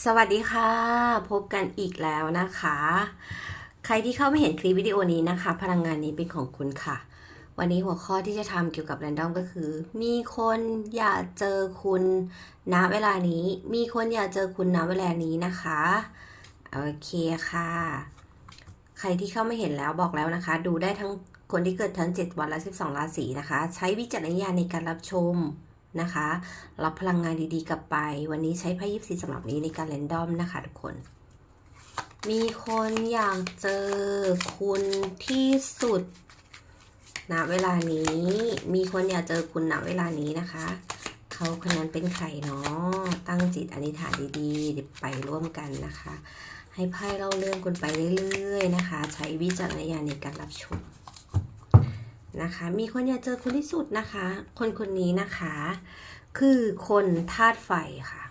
สวัสดีค่ะ พบกันอีกแล้วนะคะ ใครที่เข้าไม่เห็นคลิปวิดีโอนี้นะคะ พลังงานนี้เป็นของคุณค่ะ วันนี้หัวข้อที่จะทำเกี่ยวกับแรนดอมก็คือ มีคนอยากเจอคุณณเวลานี้ มีคนอยากเจอคุณณเวลานี้นะคะโอเคค่ะ ใครที่เข้าไม่เห็นแล้วบอกแล้วนะคะ ดูได้ทั้งคนที่เกิดทั้ง 7 วันและ 12 ราศีนะคะ ใช้วิจารณญาณในการรับชม นะคะ รับพลังงานดีๆกลับไป วันนี้ใช้ไพ่ยิปซีสำหรับนี้ในการเรนดอมนะคะทุกคน มีคนอยากเจอคุณที่สุดณเวลานี้ มีคนอยากเจอคุณณเวลานี้นะคะ เขาคนนั้นเป็นใครเนาะตั้งจิตอธิษฐานดีๆเดี๋ยวไปร่วมกันนะคะ ให้ไพ่เล่าเรื่องคุณไปเรื่อยๆนะคะ ใช้วิจารณญาณในการรับชม นะคะ มีคนอยากเจอคุณที่สุดนะคะ คนคนนี้นะคะ คือคนธาตุไฟค่ะ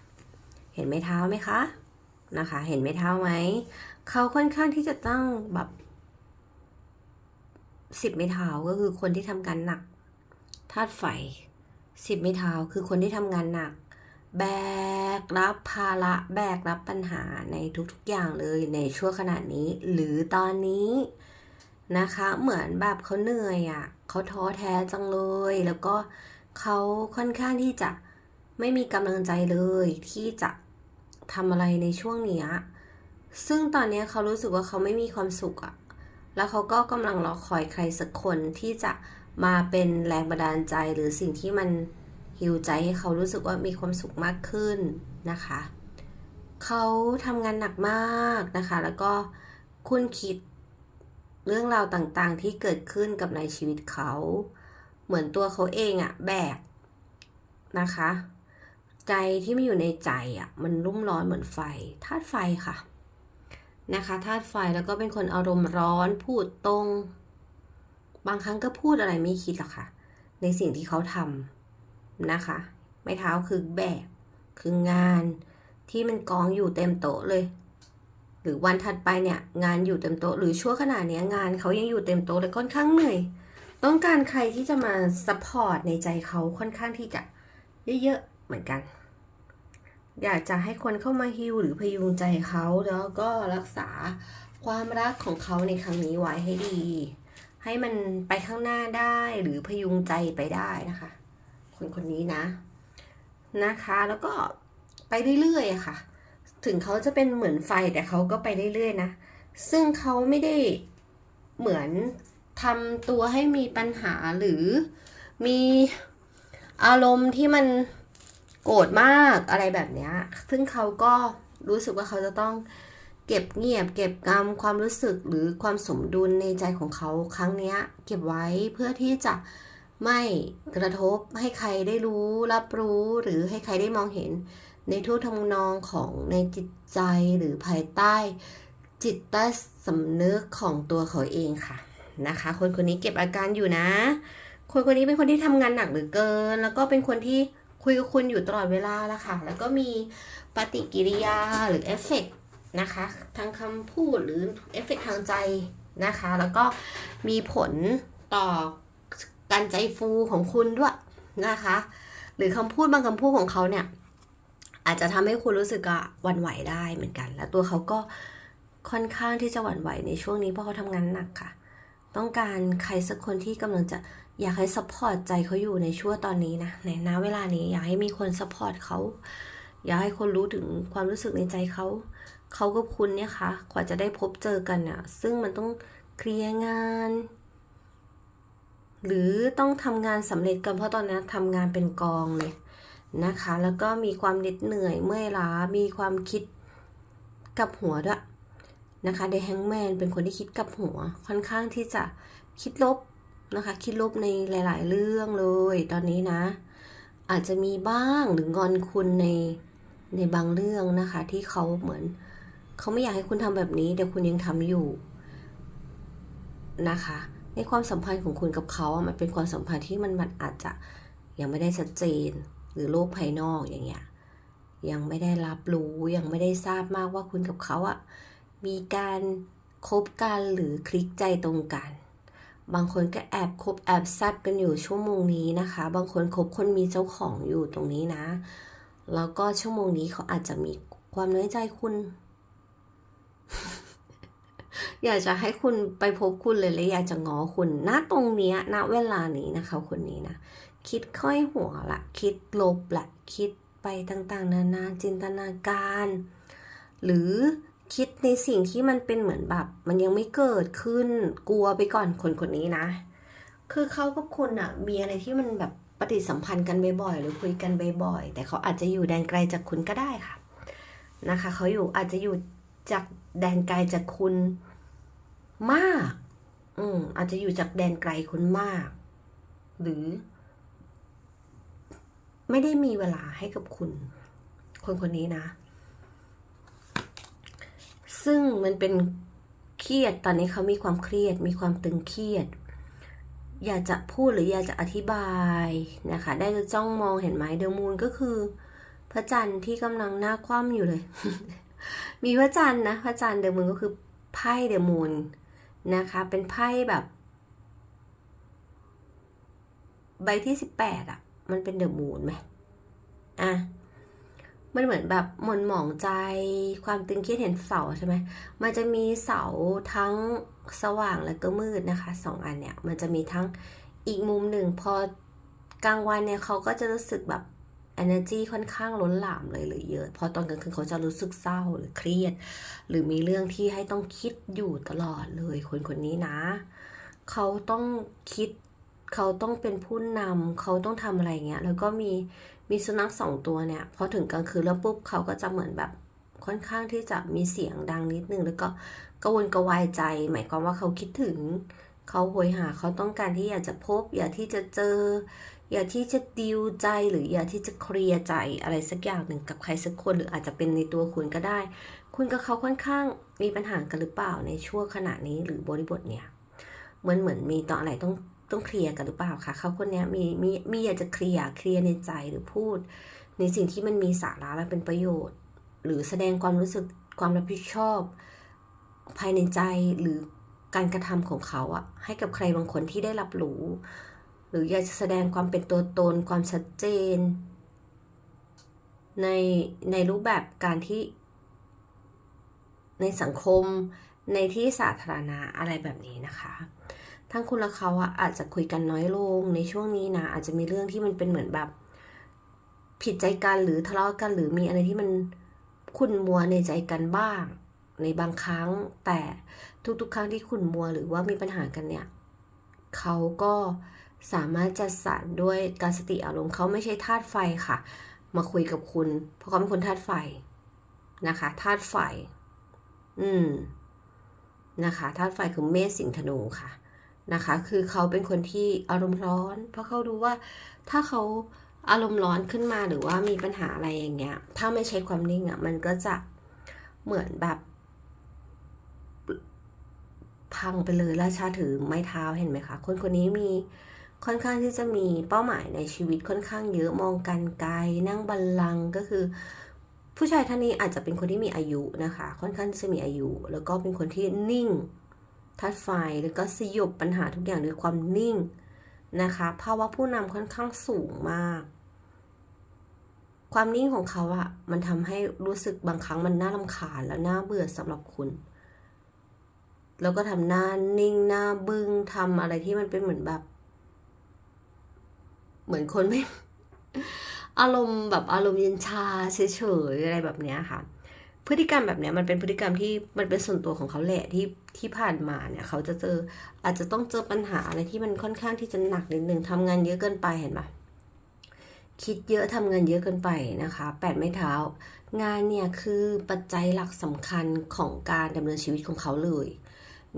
เห็นไม้เท้าไหมคะนะคะ เห็นไม้เท้าไหมเขาค่อนข้างที่จะต้องแบบสิบไม้เท้าก็คือคนที่ทำงานหนักธาตุไฟสิบไม้เท้าคือคนที่ทำงานหนัก แบกรับภาระแบกรับปัญหาในทุกๆอย่างเลยในช่วงขณะนี้ หรือตอนนี้ นะคะ เหมือนแบบเขาเหนื่อยอะ่ะเขาท้อแท้จังเลย แล้วก็เขาค่อนข้างที่จะไม่มีกำลังใจเลยที่จะทำอะไรในช่วงเนี้ยซึ่งตอนนี้เขารู้สึกว่าเขาไม่มีความสุขอะ่ะแล้วเขาก็กำลังรอคอยใครสักคนที่จะมาเป็นแรงบันดาลใจหรือสิ่งที่มันฮิวใจให้เขารู้สึกว่ามีความสุขมากขึ้นนะคะ เขาทำงานหนักมากนะคะ แล้วก็คุณคิด เรื่องราวต่างๆที่เกิดขึ้นกับในชีวิตเขา เหมือนตัวเขาเองอะแบกนะคะ ใจที่ไม่อยู่ในใจอะมันรุ่มร้อนเหมือนไฟธาตุไฟค่ะนะคะธาตุไฟแล้วก็เป็นคนอารมณ์ร้อนพูดตรง บางครั้งก็พูดอะไรไม่คิดหรอกค่ะ ในสิ่งที่เขาทำนะคะ ไม้เท้าคือแบกคืองานที่มันกองอยู่เต็มโต๊ะเลย หรือวันถัดไปเนี่ยงานอยู่เต็มโต๊ะหรือชั่วขณะเนี้ยงานเขายังอยู่เต็มโต๊ะเลยค่อนข้างเหนื่อย ต้องการใครที่จะมาซัพพอร์ตในใจเขาค่อนข้างที่จะเยอะๆเหมือนกัน อยากจะให้คนเข้ามาฮิวหรือพยุงใจเขาแล้วก็รักษาความรักของเขาในครั้งนี้ไว้ให้ดี ให้มันไปข้างหน้าได้หรือพยุงใจไปได้นะคะ คนคนนี้นะนะคะ แล้วก็ไปเรื่อยๆค่ะ ถึงเขาจะเป็นเหมือนไฟแต่เขาก็ไปเรื่อยๆนะ ซึ่งเขาไม่ได้เหมือนทำตัวให้มีปัญหาหรือมีอารมณ์ที่มันโกรธมากอะไรแบบนี้ซึ่งเขาก็รู้สึกว่าเขาจะต้องเก็บเงียบ เก็บกรรมความรู้สึกหรือความสมดุลในใจของเขาครั้งนี้เก็บไว้เพื่อที่จะไม่กระทบให้ใครได้รู้รับรู้หรือให้ใครได้มองเห็น ในทุกทำนองของในจิตใจหรือภายใต้ จิตใต้สำนึกของตัวเขาเองค่ะนะคะ คนคนนี้เก็บอาการอยู่นะ คนคนนี้เป็นคนที่ทำงานหนักหลือเกิน แล้วก็เป็นคนที่คุยกับคุณอยู่ตลอดเวลาละค่ะ แล้วก็มีปฏิกิริยาหรือเอฟเฟกต์นะคะ ทางคำพูดหรือเอฟเฟกต์ทางใจนะคะ แล้วก็มีผลต่อการใจฟูของคุณด้วยนะคะ หรือคำพูดบางคำพูดของเขาเนี่ย อาจจะทำให้คุณรู้สึกอะหวั่นไหวได้เหมือนกัน แล้วตัวเขาก็ค่อนข้างที่จะหวั่นไหวในช่วงนี้เพราะเขาทำงานหนักค่ะ ต้องการใครสักคนที่กำลังจะอยากให้ซัพพอร์ตใจเขาอยู่ในช่วงตอนนี้นะในณเวลานี้อยากให้มีคนซัพพอร์ตเขาอยากให้คนรู้ถึงความรู้สึกในใจเขา เขากับคุณเนี่ยค่ะกว่าจะได้พบเจอกันอะซึ่งมันต้องเคลียร์งาน หรือต้องทำงานสำเร็จกันเพราะตอนนี้ทำงานเป็นกองเลย นะคะ แล้วก็มีความเหน็ดเหนื่อยเมื่อยล้า มีความคิดกับหัวด้วยนะคะเดแฮงแมนเป็นคนที่คิดกับหัว ค่อนข้างที่จะคิดลบนะคะ คิดลบในหลาย ๆ เรื่องเลย ตอนนี้นะ อาจจะมีบ้างหรืองอนคุณในในบางเรื่องนะคะ ที่เขาเหมือนเขาไม่อยากให้คุณทำแบบนี้ แต่คุณยังทำอยู่นะคะ ในความสัมพันธ์ของคุณกับเขา มันเป็นความสัมพันธ์ที่มันมันอาจจะยังไม่ได้ชัดเจน หรือโลกภายนอกอย่างเงี้ยยังไม่ได้รับรู้ยังไม่ได้ทราบมากว่าคุณกับเขาอะมีการคบกันหรือคลิกใจตรงกัน บางคนก็แอบคบแอบแซบกันอยู่ชั่วโมงนี้นะคะ บางคนคบคนมีเจ้าของอยู่ตรงนี้นะ แล้วก็ชั่วโมงนี้เขาอาจจะมีความน้อยใจคุณ อยากจะให้คุณไปพบคุณเลยและอยากจะง้อคุณณตรงเนี้ยณเวลานี้นะคะ คนนี้นะ คิดค่อยหัวละ คิดลบละ คิดไปต่างๆ นานาจินตนาการ หรือคิดในสิ่งที่มันเป็นเหมือนแบบ มันยังไม่เกิดขึ้นกลัวไปก่อนคนคนนี้นะ คือเขากับคุณอะมีอะไรที่มันแบบปฏิสัมพันธ์กันบ่อยๆหรือคุยกันบ่อยๆแต่เขาอาจจะอยู่แดนไกลจากคุณก็ได้ค่ะ นะคะเขาอยู่อาจจะอยู่จากแดนไกลจากคุณมาก อืมอาจจะอยู่จากแดนไกลคุณมาก หรือ ไม่ได้มีเวลาให้กับคุณ คนคนนี้นะ ซึ่งมันเป็นเครียดตอนนี้เขามีความเครียด มีความตึงเครียด อยากจะพูดหรืออยากจะอธิบายนะคะ ได้จะจ้องมองเห็นไหมเดอะมูนก็คือ พระจันทร์ที่กำลังหน้าคว่ำอยู่เลย มีพระจันทร์นะพระจันทร์เดอะมูนก็คือไพ่เดอะมูนนะคะ เป็นไพ่แบบ ใบที่สิบแปดอะ มันเป็นเดอะมูนไหมอะมันเหมือนแบบหม่นหมองใจความตึงเครียดเห็นเสาใช่ไหมมันจะมีเสาทั้งสว่างและก็มืดนะคะสองอันเนี่ย มันจะมีทั้งอีกมุมหนึ่งพอกลางวันเนี่ยเขาก็จะรู้สึกแบบ energy ค่อนข้างล้นหลามเลยหรือเยอะ พอตอนกลางคืนเขาจะรู้สึกเศร้าหรือเครียด หรือมีเรื่องที่ให้ต้องคิดอยู่ตลอดเลยคนคนนี้นะ เขาต้องคิด เขาต้องเป็นผู้นำเขาต้องทำอะไรเงี้ย แล้วก็มีมีสุนัขสองตัวเนี่ยพอถึงกลางคืนแล้วปุ๊บเขาก็จะเหมือนแบบค่อนข้างที่จะมีเสียงดังนิดนึง แล้วก็กวนกระวายใจ หมายความว่าเขาคิดถึง เขาโหยหาเขาต้องการที่อยากจะพบ อยากที่จะเจอ อยากที่จะดิวใจหรืออยากที่จะเคลียร์ใจอะไรสักอย่างหนึ่งกับใครสักคนหรืออาจจะเป็นในตัวคุณก็ได้ คุณกับเขาค่อนข้างมีปัญหากันหรือเปล่าในช่วงขณะนี้หรือบริบทเนี่ยเหมือนเหมือนมีตอนอะไรต้อง ต้องเคลียร์กันหรือเปล่าคะเขาคนนี้มีมีมีอยากจะเคลียร์เคลียร์ในใจหรือพูด ในสิ่งที่มันมีสาระและเป็นประโยชน์ หรือแสดงความรู้สึกความรับผิดชอบ ภายในใจหรือการกระทำของเขาอะให้กับใครบางคนที่ได้รับรู้ หรืออยากจะแสดงความเป็นตัวตนความชัดเจน ในในรูปแบบการที่ในสังคม ในที่สาธารณะอะไรแบบนี้นะคะ ทั้งคุณและเขาอาจจะคุยกันน้อยลงในช่วงนี้นะ อาจจะมีเรื่องที่มันเป็นเหมือนแบบ ผิดใจกันหรือทะเลาะกันหรือมีอะไรที่มันขุ่นมัวในใจกันบ้าง ในบางครั้งแต่ทุกๆ ครั้งที่ขุ่นมัวหรือว่ามีปัญหากันเนี่ยเขาก็สามารถจัดสรรด้วยการสติอารมณ์เขาไม่ใช่ธาตุไฟค่ะ มาคุยกับคุณ เพราะเขาเป็นคนธาตุไฟนะคะธาตุไฟ อืม นะคะธาตุไฟคือเมษสิงธนูค่ะนะคะ คือเขาเป็นคนที่อารมณ์ร้อน เพราะเขารู้ว่าถ้าเขาอารมณ์ร้อนขึ้นมาหรือว่ามีปัญหาอะไรอย่างเงี้ย ถ้าไม่ใช้ความนิ่งอะมันก็จะเหมือนแบบ พังไปเลยราชาถือไม้เท้าเห็นไหมคะ คนคนนี้มีค่อนข้างที่จะมีเป้าหมายในชีวิตค่อนข้างเยอะมองกันไกลนั่งบัลลังก็คือ ผู้ชายท่านนี้อาจจะเป็นคนที่มีอายุนะคะ ค่อนข้างจะมีอายุ แล้วก็เป็นคนที่นิ่ง ทัดไฟแล้วก็สยบปัญหาทุกอย่างด้วยความนิ่งนะคะภาวะผู้นำค่อนข้างสูงมาก ความนิ่งของเขาอะมันทำให้รู้สึกบางครั้งมันน่ารำคาญและน่าเบื่อสำหรับคุณ แล้วก็ทำหน้านิ่งหน้าบึง้งทำอะไรที่มันเป็นเหมือนแบบ เหมือนคนไม่ อารมณ์แบบอารมณ์เย็นชาเฉยๆอะไรแบบเนี้ยค่ะ พฤติกรรมแบบเนี้ยมันเป็นพฤติกรรมที่มันเป็นส่วนตัวของเขาแหละที่ที่ผ่านมาเนี่ยเขาจะเจออาจจะต้องเจอปัญหาอะไรที่มันค่อนข้างที่จะหนักนิดนึงทำงานเยอะเกินไปเห็นปะคิดเยอะทำงานเยอะเกินไปนะคะแปดไม้เท้างานเนี่ยคือปัจจัยหลักสำคัญของการดำเนินชีวิตของเขาเลย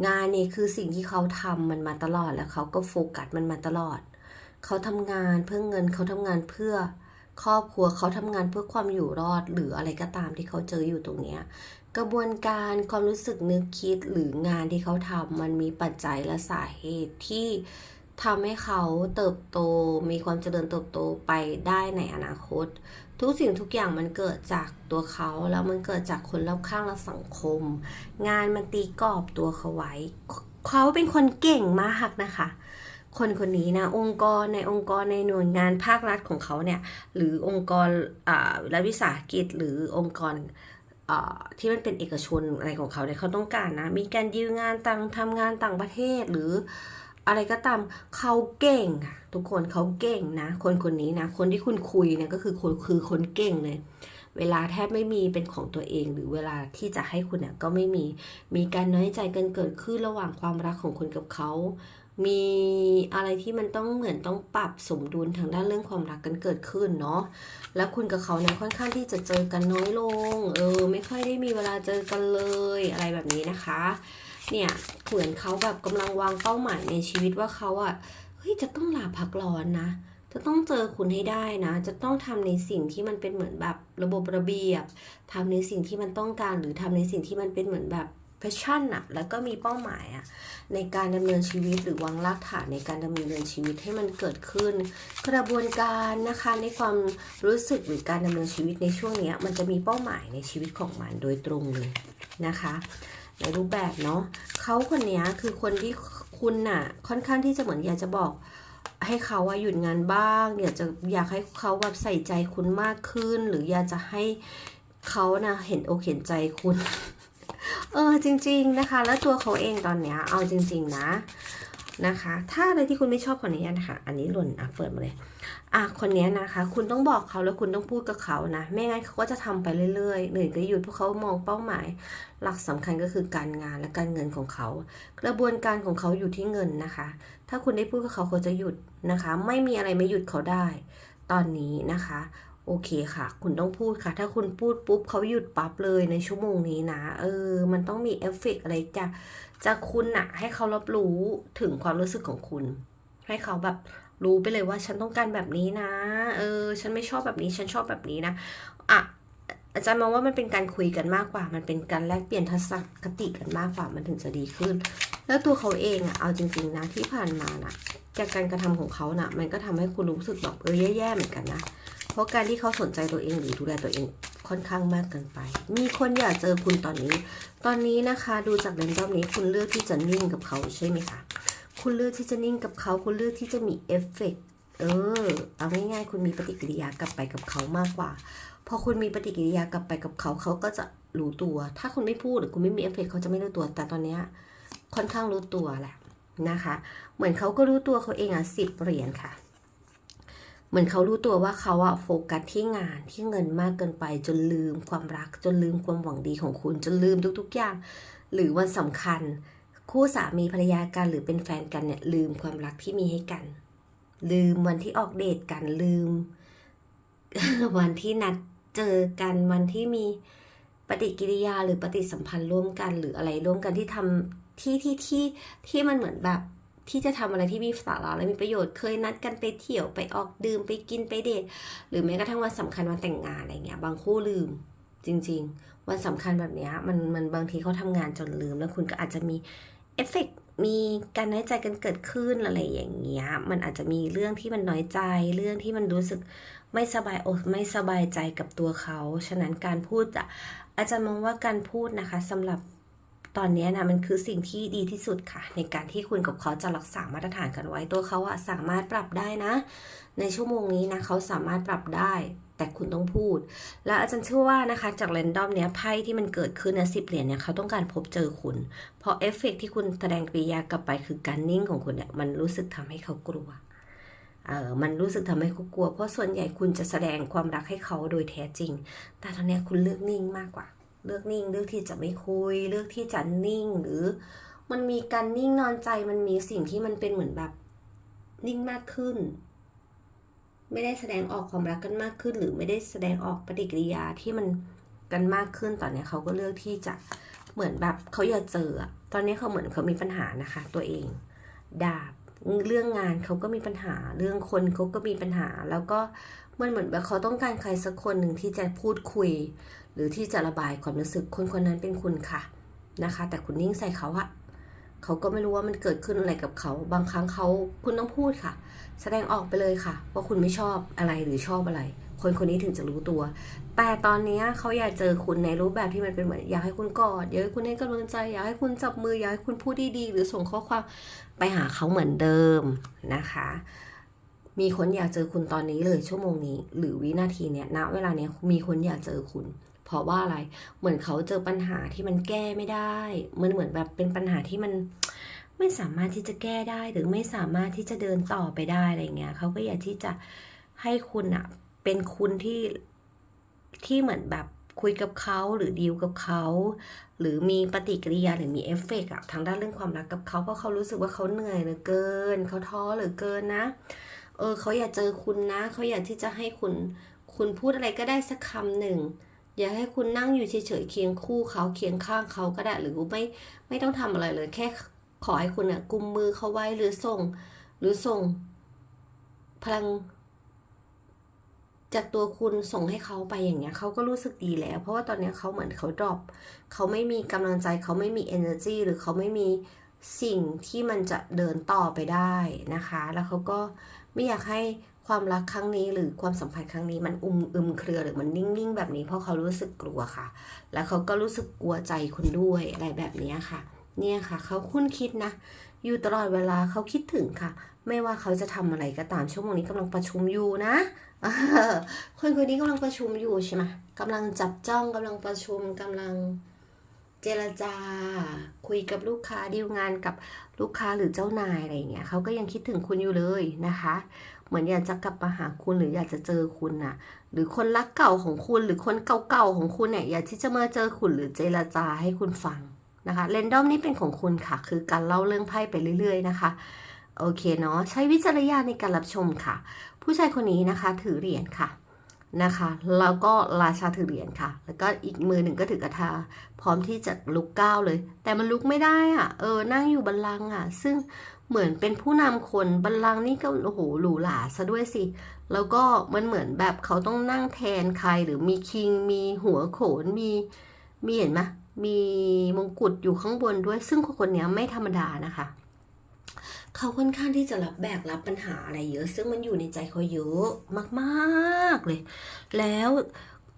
งานเนี่ยคือสิ่งที่เขาทำมันมาตลอดแล้วเขาก็โฟกัสมันมาตลอด เขาทำงานเพื่อเงินเขาทำงานเพื่อ ครอบครัวเขาทำงานเพื่อความอยู่รอดหรืออะไรก็ตามที่เขาเจออยู่ตรงเนี้ยกระบวนการความรู้สึกนึกคิดหรืองานที่เขาทำมันมีปัจจัยและสาเหตุที่ทำให้เขาเติบโตมีความเจริญเติบโตไปได้ในอนาคต ทุกสิ่งทุกอย่างมันเกิดจากตัวเขาแล้วมันเกิดจากคนรอบข้างและสังคม งานมันตีกรอบตัวเขาไว้ เขาเป็นคนเก่งมากนะคะ คนคนนี้นะองค์กรในองค์กรในหน่วยงานภาครัฐของเขาเนี่ยหรือองค์กรรัฐวิสาหกิจหรือองค์กรที่มันเป็นเอกชนอะไรของเขาเนี่ยเขาต้องการนะ มีการดีลงานต่างทำงานต่างประเทศหรืออะไรก็ตามเขาเก่งทุกคนเขาเก่งนะ คนคนนี้นะ คนที่คุณคุยเนี่ยก็คือคนคือคนเก่งเลย เวลาแทบไม่มีเป็นของตัวเอง หรือเวลาที่จะให้คุณเนี่ยก็ไม่มี มีการน้อยใจกันเกิดขึ้นระหว่างความรักของคุณกับเขามีอะไรที่มันต้องเหมือนต้องปรับสมดุลทางด้านเรื่องความรักกันเกิดขึ้นเนาะ แล้วคุณกับเขาเนี่ยค่อนข้างที่จะเจอกันน้อยลง เออ ไม่ค่อยได้มีเวลาเจอกันเลยอะไรแบบนี้นะคะ เนี่ยเหมือนเขาแบบกำลังวางเป้าหมายในชีวิตว่าเขาอะเฮ้ยจะต้องลาพักร้อนนะ จะต้องเจอคุณให้ได้นะ จะต้องทำในสิ่งที่มันเป็นเหมือนแบบระบบระเบียบทำในสิ่งที่มันต้องการหรือทำในสิ่งที่มันเป็นเหมือนแบบแพชชั่นอะแล้วก็มีเป้าหมายอะในการดำเนินชีวิตหรือวางรากฐานในการดำเนินชีวิตให้มันเกิดขึ้น กระบวนการนะคะในความรู้สึกหรือการดำเนินชีวิตในช่วงนี้มันจะมีเป้าหมายในชีวิตของมันโดยตรงเลยนะคะในรูปแบบเนาะเขาคนนี้คือคนที่คุณน่ะค่อนข้างที่จะเหมือนอยากจะบอก ให้เขาว่าหยุดงานบ้าง อยากจะอยากให้เขาแบบใส่ใจคุณมากขึ้น หรืออยากจะให้เขานะเห็นอกเห็นใจคุณ เออจริง ๆนะคะ แล้วตัวเขาเองตอนเนี้ยเอาจริง ๆ นะนะคะ ถ้าอะไรที่คุณไม่ชอบคนนี้นะคะ อันนี้หล่นอะเปิดมาเลยอะคนนี้นะคะ คุณต้องบอกเขาแล้วคุณต้องพูดกับเขานะ ไม่งั้นเขาก็จะทำไปเรื่อยๆหนื่อยก็หยุดเพราะเขามองเป้าหมาย หลักสำคัญก็คือการงานและการเงินของเขา กระบวนการของเขาอยู่ที่เงินนะคะ ถ้าคุณได้พูดกับเขาเขาจะหยุดนะคะ ไม่มีอะไรไม่หยุดเขาได้ ตอนนี้นะคะ โอเคค่ะ คุณต้องพูดค่ะ ถ้าคุณพูดปุ๊บเขาหยุดปั๊บเลยในชั่วโมงนี้นะ เออ มันต้องมีเอฟเฟกอะไรจะจะคุณอะให้เขารับรู้ถึงความรู้สึกของคุณ ให้เขาแบบรู้ไปเลยว่าฉันต้องการแบบนี้นะ เออ ฉันไม่ชอบแบบนี้ ฉันชอบแบบนี้นะ อะ อาจารย์มองว่ามันเป็นการคุยกันมากกว่า มันเป็นการแลกเปลี่ยนทัศนคติกันมากกว่า มันถึงจะดีขึ้น แล้วตัวเขาเองอะเอาจริง ๆนะที่ผ่านมานะจากการกระทำของเขานะมันก็ทำให้คุณรู้สึกแบบเออแย่ๆเหมือนกันนะ เพราะการที่เขาสนใจตัวเองหรือดูแลตัวเองค่อนข้างมากเกินไป มีคนอยากเจอคุณตอนนี้ ตอนนี้นะคะดูจากเรนดอมนี้คุณเลือกที่จะนิ่งกับเขาใช่ไหมคะ คุณเลือกที่จะนิ่งกับเขา คุณเลือกที่จะมีเอฟเฟกเออ เอาง่ายๆ คุณมีปฏิกิริยากลับไปกับเขามากกว่า พอคุณมีปฏิกิริยากลับไปกับเขา เขาก็จะรู้ตัว ถ้าคุณไม่พูดหรือคุณไม่มีเอฟเฟกเขาจะไม่รู้ตัว แต่ตอนเนี้ย ค่อนข้างรู้ตัวแหละนะคะ เหมือนเขาก็รู้ตัวเขาเองอะสิบเหรียญค่ะ เหมือนเขารู้ตัวว่าเขาอะโฟกัสที่งานที่เงินมากเกินไปจนลืมความรักจนลืมความหวังดีของคุณจนลืมทุก ๆ อย่าง หรือวันสำคัญ คู่สามีภรรยากันหรือเป็นแฟนกันเนี่ยลืมความรักที่มีให้กัน ลืมวันที่ออกเดทกันลืม วันที่นัดเจอกันวันที่มีปฏิกิริยาหรือปฏิสัมพันธ์ร่วมกันหรืออะไรร่วมกันที่ทำ ที่ที่ที่ที่มันเหมือนแบบที่จะทำอะไรที่มีสาระและมีประโยชน์เคยนัดกันไปเที่ยวไปออกดื่มไปกินไปเดทหรือแม้กระทั่งวันสำคัญวันแต่งงานอะไรเงี้ยบางคู่ลืมจริง ๆ วันสำคัญแบบเนี้ยมันมันบางทีเขาทำงานจนลืม แล้วคุณก็อาจจะมีเอฟเฟกต์มีการน้อยใจกันเกิดขึ้นอะไรอย่างเงี้ย มันอาจจะมีเรื่องที่มันน้อยใจ เรื่องที่มันรู้สึกไม่สบายอกไม่สบายใจกับตัวเขา ฉะนั้นการพูดอะอาจารย์มองว่าการพูดนะคะสำหรับ ตอนนี้นะมันคือสิ่งที่ดีที่สุดค่ะ ในการที่คุณกับเขาจะรักษามาตรฐานกันไว้ตัวเขาอะสามารถปรับได้นะ ในชั่วโมงนี้นะเขาสามารถปรับได้ แต่คุณต้องพูด แล้วอาจารย์เชื่อว่านะคะ จากเรนดอมเนี้ยไพ่ที่มันเกิดขึ้นนะสิบเหรียญเนี่ยเขาต้องการพบเจอคุณ เพราะเอฟเฟกต์ที่คุณแสดงปฏิกิริยากลับไปคือการนิ่งของคุณเนี่ยมันรู้สึกทำให้เขากลัวเออมันรู้สึกทำให้เขากลัว เพราะส่วนใหญ่คุณจะแสดงความรักให้เขาโดยแท้จริง แต่ตอนนี้คุณเลือกนิ่งมากกว่า เลือกนิ่ง เลือกที่จะไม่คุย เลือกที่จะนิ่ง หรือ มันมีการนิ่งนอนใจ มันมีสิ่งที่มันเป็นเหมือนแบบ นิ่งมากขึ้น ไม่ได้แสดงออกความรักกันมากขึ้น หรือไม่ได้แสดงออกปฏิกิริยาที่มันกันมากขึ้น ตอนนี้เขาก็เลือกที่จะเหมือนแบบเขาอยากเจอ ตอนนี้เขาเหมือนเขามีปัญหานะคะ ตัวเอง ดาบ เรื่องงานเขาก็มีปัญหา เรื่องคนเขาก็มีปัญหา แล้วก็ มันเหมือนแบบเขาต้องการใครสักคนหนึ่งที่จะพูดคุย หรือที่จะระบายความรู้สึกคนคนนั้นเป็นคุณค่ะนะคะ แต่คุณนิ่งใส่เขาอะเขาก็ไม่รู้ว่ามันเกิดขึ้นอะไรกับเขา บางครั้งเขาคุณต้องพูดค่ะ แสดงออกไปเลยค่ะ ว่าคุณไม่ชอบอะไรหรือชอบอะไร คนคนนี้ถึงจะรู้ตัว แต่ตอนนี้เขาอยากเจอคุณในรูปแบบที่มันเป็นเหมือนอยากให้คุณกอดอยากให้คุณให้กำลังใจ อยากให้คุณจับมืออยากให้คุณพูดดีๆหรือส่งข้อความไปหาเขาเหมือนเดิมนะคะ มีคนอยากเจอคุณตอนนี้เลยชั่วโมงนี้ หรือวินาทีเนี้ยณเวลาเนี้ยมีคนอยากเจอคุณ เพราะว่าอะไรเหมือนเขาเจอปัญหาที่มันแก้ไม่ได้มันเหมือนแบบเป็นปัญหาที่มันไม่สามารถที่จะแก้ได้หรือไม่สามารถที่จะเดินต่อไปได้อะไรเงี้ยเขาก็อยากที่จะให้คุณอะเป็นคุณที่ที่เหมือนแบบคุยกับเขาหรือดีลกับเขาหรือมีปฏิกิริยาหรือมีเอฟเฟกต์อะทางด้านเรื่องความรักกับเขาเพราะเขารู้สึกว่าเขาเหนื่อยเหลือเกิน เขาท้อเหลือเกินนะ เออเขาอยากเจอคุณนะ เขาอยากที่จะให้คุณ คุณพูดอะไรก็ได้สักคำหนึ่ง อยากให้คุณนั่งอยู่เฉยๆเคียงคู่เขาเคียงข้างเขาก็ได้ หรือไม่ไม่ต้องทำอะไรเลย แค่ขอให้คุณอะกุมมือเขาไว้หรือส่ง หรือส่ง พลัง จากตัวคุณส่งให้เขาไปอย่างเงี้ยเขาก็รู้สึกดีแล้ว เพราะว่าตอนนี้เขาเหมือนเขาดรอปเขาไม่มีกำลังใจเขาไม่มี energy หรือเขาไม่มีสิ่งที่มันจะเดินต่อไปได้นะคะ แล้วเขาก็ ไม่อยากให้ความรักครั้งนี้หรือความสัมพันธ์ครั้งนี้มันอุมอึมเครือหรือมันนิ่งๆ แบบนี้เพราะเขารู้สึกกลัวค่ะ แล้วเขาก็รู้สึกกลัวใจคุณด้วยอะไรแบบนี้ค่ะ เนี่ยค่ะ เขาคุ้นคิดนะ อยู่ตลอดเวลาเขาคิดถึงค่ะ ไม่ว่าเขาจะทำอะไรก็ตามชั่วโมงนี้กำลังประชุมอยู่นะคนคนนี้กำลังประชุมอยู่ใช่ไหมกำลังจับจ้องกำลังประชุมกำลัง เจรจา คุยกับลูกค้าดีลงานกับลูกค้าหรือเจ้านายอะไรอย่างเงี้ยเขาก็ยังคิดถึงคุณอยู่เลยนะคะ เหมือนอยากจะกลับมาหาคุณหรืออยากจะเจอคุณน่ะ หรือคนรักเก่าของคุณหรือคนเก่าๆของคุณเนี่ยอยากที่จะมาเจอคุณหรือเจรจาให้คุณฟังนะคะเรนดอมนี่เป็นของคุณค่ะ คือการเล่าเรื่องไพ่ไปเรื่อย ๆ นะคะ โอเคเนาะใช้วิจารณญาณในการรับชมค่ะ ผู้ชายคนนี้นะคะ ถือเหรียญค่ะ นะคะ แล้วก็ราชาถือเหรียญค่ะ แล้วก็อีกมือหนึ่งก็ถือกระทา พร้อมที่จะลุกก้าวเลย แต่มันลุกไม่ได้อะ เออ นั่งอยู่บัลลังก์อะ ซึ่งเหมือนเป็นผู้นำคนบัลลังก์นี่ก็โอ้โหหรูหราซะด้วยสิ แล้วก็มันเหมือนแบบเขาต้องนั่งแทนใครหรือมีคิง มีหัวโขน มี มีเห็นไหมมีมงกุฎอยู่ข้างบนด้วย ซึ่งคนคนนี้ไม่ธรรมดานะคะ เขาค่อนข้างที่จะรับแบกรับปัญหาอะไรเยอะ ซึ่งมันอยู่ในใจเขาเยอะมากๆเลย แล้ว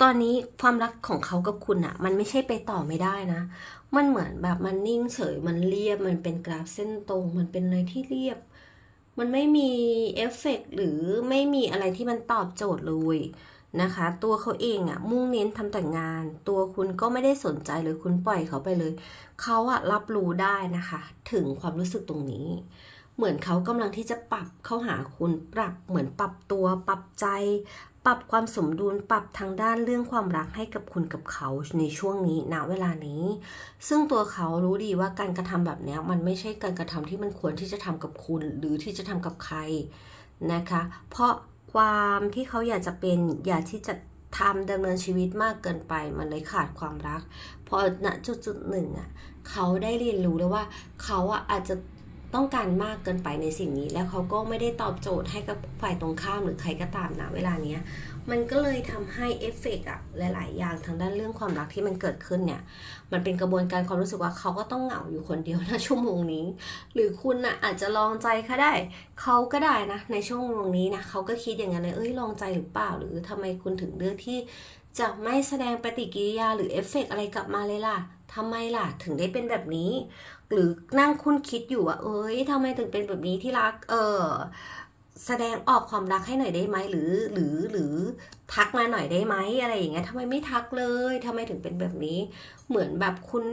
ตอนนี้ความรักของเขากับคุณอะมันไม่ใช่ไปต่อไม่ได้นะ มันเหมือนแบบมันนิ่งเฉยมันเรียบมันเป็นกราฟเส้นตรง มันเป็นอะไรที่เรียบ มันไม่มีเอฟเฟกต์หรือไม่มีอะไรที่มันตอบโจทย์เลยนะคะ ตัวเขาเองอะมุ่งเน้นทำแต่งาน ตัวคุณก็ไม่ได้สนใจเลยคุณปล่อยเขาไปเลย เขาอะรับรู้ได้นะคะ ถึงความรู้สึกตรงนี้ เหมือนเขากำลังที่จะปรับเข้าหาคุณปรับเหมือนปรับตัวปรับใจ ปรับความสมดุลปรับทางด้านเรื่องความรักให้กับคุณกับเขาในช่วงนี้ณเวลานี้ ซึ่งตัวเขารู้ดีว่าการกระทำแบบนี้มันไม่ใช่การกระทำที่มันควรที่จะทำกับคุณ หรือที่จะทำกับใครนะคะ เพราะความที่เขาอยากจะเป็นอยากที่จะทำดำเนินชีวิตมากเกินไปมันเลยขาดความรัก พอณจุดจุดหนึ่งอะเขาได้เรียนรู้แล้วว่าเขาอะอาจจะ ต้องการมากเกินไปในสิ่งนี้ แล้วเขาก็ไม่ได้ตอบโจทย์ให้กับฝ่ายตรงข้ามหรือใครก็ตามนะเวลาเนี้ยมันก็เลยทำให้เอฟเฟกต์อะหลาย ๆ อย่างทางด้านเรื่องความรักที่มันเกิดขึ้นเนี่ย มันเป็นกระบวนการความรู้สึกว่าเขาก็ต้องเหงาอยู่คนเดียวนะชั่วโมงนี้ หรือคุณน่ะอาจจะลองใจเขาได้ เขาก็ได้นะ ในช่วโมงนี้นะเขาก็คิดอย่างนั้นเลยเอ้ยลองใจหรือเปล่า หรือทำไมคุณถึงเลือกที่จะไม่แสดงปฏิกิริยาหรือเอฟเฟกต์อะไรกลับมาเลยล่ะทำไมล่ะ ถึงได้เป็นแบบนี้ หรือนั่งคุณคิดอยู่ว่าเอ้ยทำไมถึงเป็นแบบนี้ที่รัก เออแสดงออกความรักให้หน่อยได้ไหมหรือหรือหรือทักมาหน่อยได้ไหมอะไรอย่างเงี้ยทำไมไม่ทักเลยทำไมถึงเป็นแบบนี้ เหมือนแบบคุณ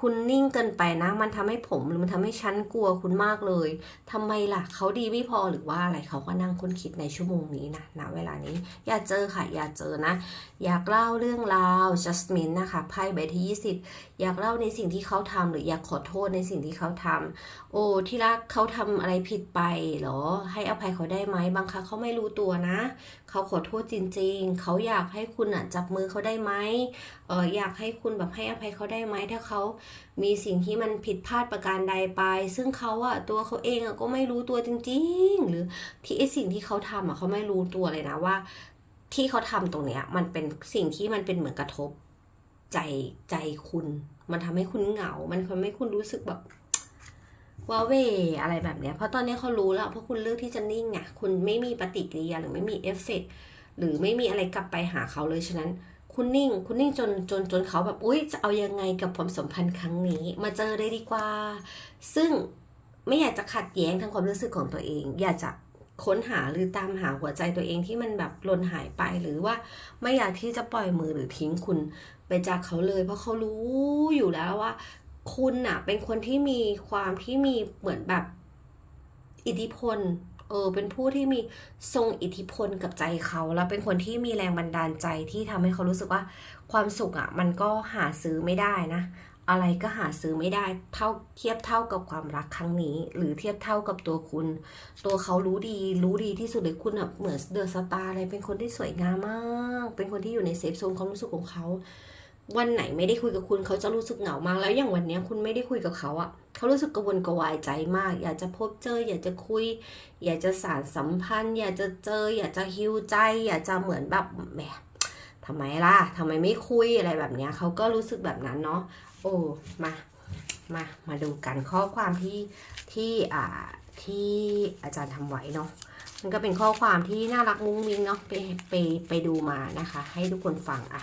คุณนิ่งเกินไปนะ มันทำให้ผมหรือมันทำให้ฉันกลัวคุณมากเลยทำไมล่ะเขาดีไม่พอหรือว่าอะไรเขาก็นั่งคุณคิดในชั่วโมงนี้นะณเวลานี้ อย่าเจอค่ะ อย่าเจอนะ อยากเล่าเรื่องราว justment นะคะไพ่ใบที่20 อยากเล่าในสิ่งที่เขาทำหรืออยากขอโทษในสิ่งที่เขาทำโอ้ที่รักเขาทำอะไรผิดไปหรอ ให้อภัยเขาได้ไหมบางครั้งเขาไม่รู้ตัวนะ เขาขอโทษจริงเขาอยากให้คุณอะจับมือเขาได้ไหมเอออยากให้คุณแบบให้อภัยเขาได้ไหมถ้าเขามีสิ่งที่มันผิดพลาดประการใดไป ซึ่งเขาอะตัวเขาเองอะก็ไม่รู้ตัวจริง ๆ หรือที่ไอสิ่งที่เขาทำอะเขาไม่รู้ตัวเลยนะว่า ที่เขาทำตรงเนี้ยมันเป็นสิ่งที่มันเป็นเหมือนกระทบใจใจคุณ มันทำให้คุณเหงา มันทำให้คุณรู้สึกแบบว้าเวอะไรแบบเนี้ย เพราะตอนนี้เขารู้แล้ว เพราะคุณเลือกที่จะนิ่งอะคุณไม่มีปฏิกิริยาหรือไม่มีเอฟเฟกต์ หรือไม่มีอะไรกลับไปหาเขาเลยฉะนั้น คุณนิ่ง คุณนิ่งจนจนจนเขาแบบอุ้ยจะเอายังไงกับความสัมพันธ์ครั้งนี้ มาเจอเลยดีกว่า ซึ่งไม่อยากจะขัดแย้งทางความรู้สึกของตัวเอง อยากจะค้นหาหรือตามหาหัวใจตัวเองที่มันแบบหล่นหายไปหรือว่าไม่อยากที่จะปล่อยมือหรือทิ้งคุณไปจากเขาเลย เพราะเขารู้อยู่แล้วว่า คุณน่ะเป็นคนที่มีความที่มีเหมือนแบบอิทธิพล เออ เป็นผู้ที่มีทรงอิทธิพลกับใจเขาแล้วเป็นคนที่มีแรงบันดาลใจที่ทำให้เขารู้สึกว่า ความสุขอะ มันก็หาซื้อไม่ได้นะ อะไรก็หาซื้อไม่ได้เท่าเทียบเท่ากับความรักครั้งนี้ หรือเทียบเท่ากับตัวคุณ ตัวเขารู้ดีรู้ดีที่สุดเลยคุณอะเหมือนเดอะสตาร์เลยเป็นคนที่สวยงามมาก เป็นคนที่อยู่ในเซฟโซนความรู้สึกของเขา วันไหนไม่ได้คุยกับคุณเขาจะรู้สึกเหงามาก แล้วอย่างวันนี้คุณไม่ได้คุยกับเขาอะเขารู้สึกกระวนกระวายใจมาก อยากจะพบเจอ อยากจะคุย อยากจะสานสัมพันธ์ อยากจะเจอ อยากจะฮิวใจ อยากจะเหมือนแบบแหมทำไมล่ะทำไมไม่คุยอะไรแบบเนี้ยเขาก็รู้สึกแบบนั้นเนาะโอ้มามามาดูกันข้อความที่ที่อ่าที่อาจารย์ทำไว้เนาะมันก็เป็นข้อความที่น่ารักมุ้งมิ้งเนาะไปไปไปดูมานะคะ ให้ทุกคนฟังอะ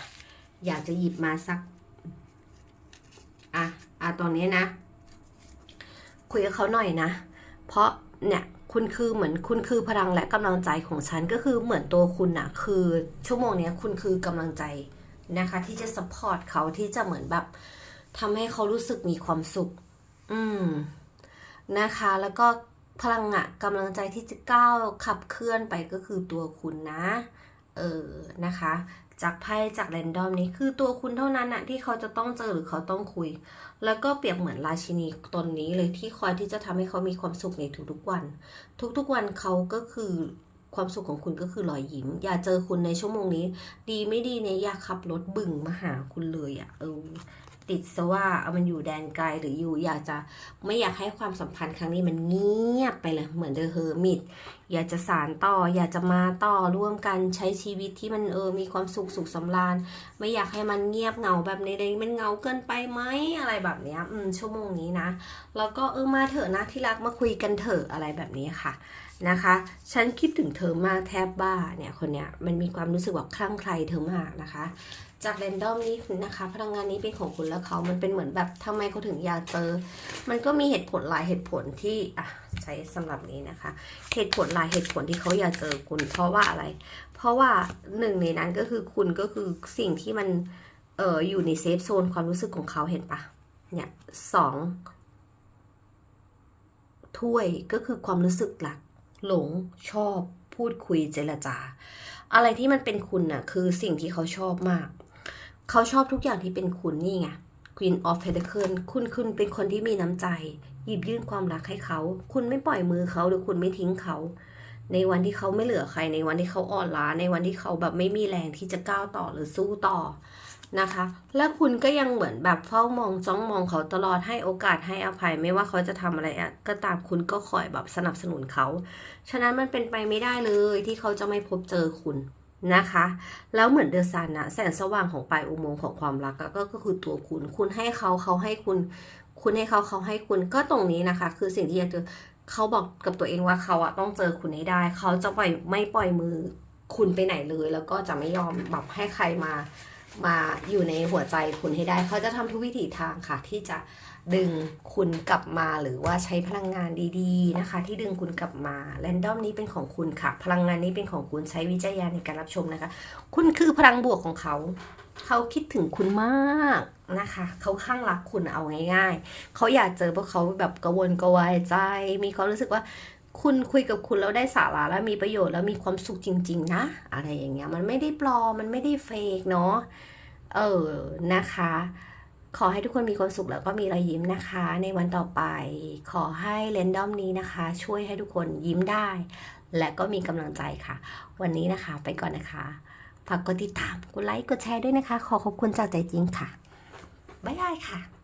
อยากจะหยิบมาสัก อะ อะ ตอนนี้นะ คุยกับเขาหน่อยนะ เพราะเนี่ยคุณคือเหมือนคุณคือพลังและกำลังใจของฉันก็คือเหมือนตัวคุณน่ะคือชั่วโมงเนี้ยคุณคือกำลังใจนะคะ ที่จะสปอร์ตเขาที่จะเหมือนแบบทำให้เขารู้สึกมีความสุข อืมนะคะ แล้วก็พลังอะกำลังใจที่จะก้าวขับเคลื่อนไปก็คือตัวคุณนะ เออนะคะ จากไพ่จากแรนดอมนี้คือตัวคุณเท่านั้นอะที่เขาจะต้องเจอหรือเขาต้องคุย แล้วก็เปรียบเหมือนราชินีตนนี้เลยที่คอยที่จะทำให้เขามีความสุขในทุกๆวัน ทุกๆวันเขาก็คือความสุขของคุณก็คือรอยยิ้ม อย่าเจอคุณในชั่วโมงนี้ ดีไม่ดีเนี่ยอย่าขับรถบึ่งมาหาคุณเลยอะเออติดซะว่าเอามันอยู่แดนไกลหรืออยู่อยากจะไม่อยากให้ความสัมพันธ์ครั้งนี้มันเงียบไปเลยเหมือนเดอะเฮอร์มิต อยากจะสารต่อ อยากจะมาต่อร่วมกันใช้ชีวิตที่มันเออมีความสุขสุขสำราญ ไม่อยากให้มันเงียบเหงาแบบนี้เลยมันเหงาเกินไปไหมอะไรแบบเนี้ยอืมชั่วโมงนี้นะแล้วก็เออมาเถอะนะที่รักมาคุยกันเถอะอะไรแบบนี้ค่ะนะคะ ฉันคิดถึงเธอมากแทบบ้าเนี่ยคนเนี้ยมันมีความรู้สึกแบบคลั่งไคล้เธอมากนะคะ จากเรนดอมนี้นะคะ พลังงานนี้เป็นของคุณแล้วเขา มันเป็นเหมือนแบบทำไมเขาถึงอยากเจอ มันก็มีเหตุผลหลายเหตุผลที่อะใช้สำหรับนี้นะคะ เหตุผลหลายเหตุผลที่เขาอยากเจอคุณ เพราะว่าอะไร เพราะว่าหนึ่งในนั้นก็คือคุณก็คือสิ่งที่มันเอออยู่ในเซฟโซนความรู้สึกของเขาเห็นปะเนี่ยสองถ้วยก็คือความรู้สึกหลัก หลงชอบ พูดคุยเจรจา อะไรที่มันเป็นคุณน่ะคือสิ่งที่เขาชอบมาก เขาชอบทุกอย่างที่เป็นคุณนี่ไง Queen of Pentacles คุณคุณเป็นคนที่มีน้ำใจ หยิบยื่นความรักให้เขา คุณไม่ปล่อยมือเขาหรือคุณไม่ทิ้งเขา ในวันที่เขาไม่เหลือใคร ในวันที่เขาอ่อนล้า ในวันที่เขาแบบไม่มีแรงที่จะก้าวต่อหรือสู้ต่อนะคะ และคุณก็ยังเหมือนแบบเฝ้ามองจ้องมองเขาตลอดให้โอกาสให้อภัยไม่ว่าเขาจะทำอะไรอะก็ตามคุณก็คอยแบบสนับสนุนเขา ฉะนั้นมันเป็นไปไม่ได้เลยที่เขาจะไม่พบเจอคุณ นะคะ แล้วเหมือนเดอะซันนะแสงสว่างของปลายอุโมงค์ของความรักก็ก็คือตัวคุณ คุณให้เขาเขาให้คุณ คุณให้เขาเขาให้คุณก็ตรงนี้นะคะ คือสิ่งที่อยากจะเขาบอกกับตัวเองว่าเขาอะต้องเจอคุณให้ได้ เขาจะปล่อยไม่ปล่อยมือคุณไปไหนเลย แล้วก็จะไม่ยอมแบบให้ใครมา มาอยู่ในหัวใจคุณให้ได้ เขาจะทำทุกวิถีทางค่ะ ที่จะดึงคุณกลับมาหรือว่าใช้พลังงานดีๆนะคะ ที่ดึงคุณกลับมาแรนดอมนี้เป็นของคุณค่ะ พลังงานนี้เป็นของคุณใช้วิจารณญาในการรับชมนะคะ คุณคือพลังบวกของเขา เขาคิดถึงคุณมากนะคะ เขาข้างรักคุณเอาง่าย ๆ เขาอยากเจอพราะเขาแบบกระวนกระวายใจ มีความรู้สึกว่า คุณคุยกับคุณแล้วได้สาระแล้วมีประโยชน์แล้วมีความสุขจริง ๆ นะ อะไรอย่างเงี้ยมันไม่ได้ปลอมมันไม่ได้เฟกเนาะเออนะคะ ขอให้ทุกคนมีความสุขแล้วก็มีรอยยิ้มนะคะ ในวันต่อไป ขอให้เรนดอมนี้นะคะ ช่วยให้ทุกคนยิ้มได้ และก็มีกำลังใจค่ะ วันนี้นะคะ ไปก่อนนะคะฝากกดติดตามกดไลค์กดแชร์ด้วยนะคะ ขอขอบคุณจากใจจริงค่ะบ๊ายบายค่ะ